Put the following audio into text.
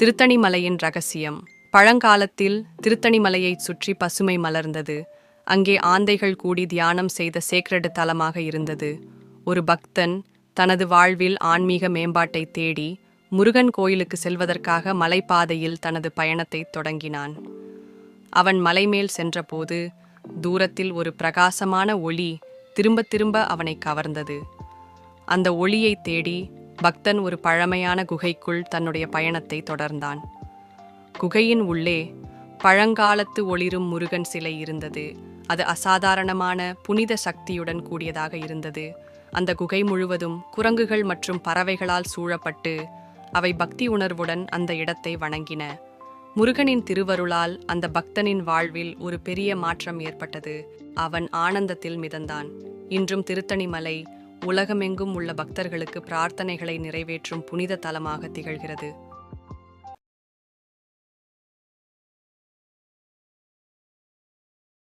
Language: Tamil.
திருத்தணிமலையின் ரகசியம். பழங்காலத்தில் திருத்தணிமலையைச் சுற்றி பசுமை மலர்ந்தது. அங்கே ஆந்தைகள் கூடி தியானம் செய்த சேக்ரடு தலமாக இருந்தது. ஒரு பக்தன் தனது வாழ்வில் ஆன்மீக மேம்பாட்டை தேடி முருகன் கோயிலுக்கு செல்வதற்காக மலைப்பாதையில் தனது பயணத்தை தொடங்கினான். அவன் மலைமேல் சென்றபோது தூரத்தில் ஒரு பிரகாசமான ஒளி திரும்ப திரும்ப அவனை கவர்ந்தது. அந்த ஒளியை தேடி பக்தன் ஒரு பழமையான குகைக்குள் தன்னுடைய பயணத்தை தொடர்ந்தான். குகையின் உள்ளே பழங்காலத்து ஒளிரும் முருகன் சிலை இருந்தது. அது அசாதாரணமான புனித சக்தியுடன் கூடியதாக இருந்தது. அந்த குகை முழுவதும் குரங்குகள் மற்றும் பறவைகளால் சூழப்பட்டு அவை பக்தி உணர்வுடன் அந்த இடத்தை வணங்கின. முருகனின் திருவருளால் அந்த பக்தனின் வாழ்வில் ஒரு பெரிய மாற்றம் ஏற்பட்டது. அவன் ஆனந்தத்தில் மிதந்தான். இன்றும் திருத்தணிமலை உலகமெங்கும் உள்ள பக்தர்களுக்கு பிரார்த்தனைகளை நிறைவேற்றும் புனித தலமாக திகழ்கிறது.